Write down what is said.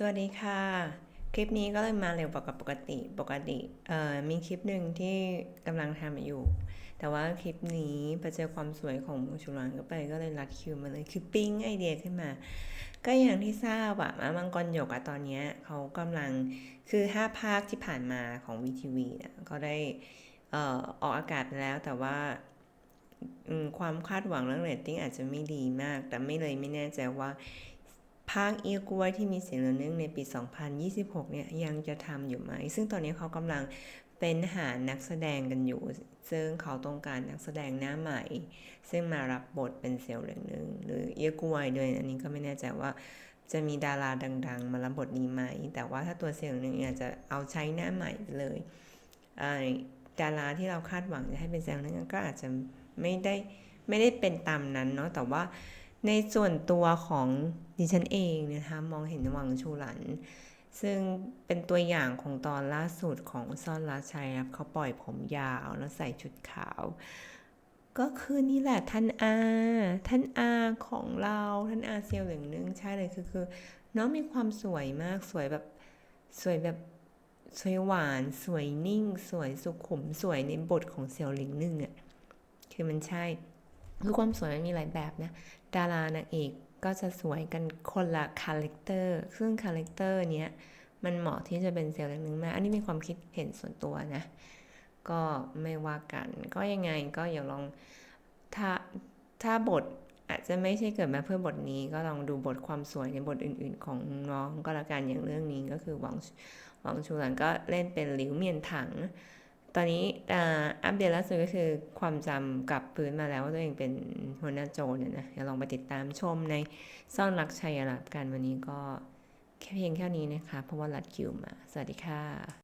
สวัสดีค่ะ คลิปนี้ก็เลยมาเร็วกว่าปกติปกติเอ่อมีคลิปหนึ่งที่กำลังทำอยู่ แต่ว่าคลิปนี้พอเจอความสวยของชุรันก็ไปก็เลยรัดคิวมาเลยคือปิ้งไอเดียขึ้นมา ก็อย่างที่ทราบอะมามังกรหยกอะตอนนี้เขากำลังคือห้าภาคที่ผ่านมาของวีทีวีเนี่ยก็ได้เอ่อออกอากาศไปแล้วแต่ว่าความคาดหวังเรื่องเรตติ้งอาจจะไม่ดีมาก แต่ไม่เลยไม่แน่ใจว่า ภาคเอียกลวยที่มีเสียงเรื่องในปี 2026 เนี่ยยังจะทำอยู่ไหม ซึ่งตอนนี้เขากำลังเป็นหานักแสดงกันอยู่ ซึ่งเขาต้องการนักแสดงหน้าใหม่ ซึ่งมารับบทเป็นเสี่ยวเหลืองหนึ่งหรือเอียกลวยด้วย อันนี้ก็ไม่แน่ใจว่าจะมีดาราดัง ๆ มารับบทนี้ไหม แต่ว่าถ้าตัวเสี่ยวเหลืองหนึ่งอาจจะเอาใช้หน้าใหม่ไปเลยดาราที่เราคาดหวังจะให้เป็นเสี่ยวเหลืองหนึ่งก็อาจจะไม่ได้ไม่ได้เป็นตามนั้นเนาะ แต่ว่า ในส่วนตัวของดิฉันเองเนยนะคะมองเห็นวังชูหลัน ซึ่งเป็นตัวอย่างของตอนล่าสุดของซ่อนรักชัยครับเขาปล่อยผมยาวแล้วใส่ชุดขาว ก็คือนี่แหละท่านอา ท่านอาของเราท่านอาเซียวเหลืองนึ่งใช่เลยคือคือน้องมีความสวยมากสวยแบบสวยแบบสวยหวานสวยนิ่ง สวยสุขุมสวยในบทของเซียวหลิงนึ่งอะ่ะคือมันใช่ คือความสวยมันมีหลายแบบนะ ดารานางเอกก็จะสวยกันคนละคาแรคเตอร์ซึ่งคาแรคเตอร์เนี้ยมันเหมาะที่จะเป็นเซลล์หนึ่งมาก อันนี้มีความคิดเห็นส่วนตัวนะ ก็ไม่ว่ากัน ก็ยังไงก็อย่าลองถ้าถ้าบทอาจจะไม่ใช่เกิดมาเพื่อบทนี้ก็ลองดูบทความสวยในบทอื่น ๆ ของน้องก็แล้วกันอย่างเรื่องนี้ก็คือหวังหวังชูหลันก็เล่นเป็นหลิวเมียนถัง ตอนนี้อัปเดตล่าสุดก็คือความจำกลับพื้นมาแล้วว่าตัวเองเป็นหัวหน้าโจรเนี่ยนะอย่าลองไปติดตามชมในซ่อนรักชัยลับกันวันนี้ก็แค่เพียงแค่นี้นะคะ เพราะว่ารัดคิวมา สวัสดีค่ะ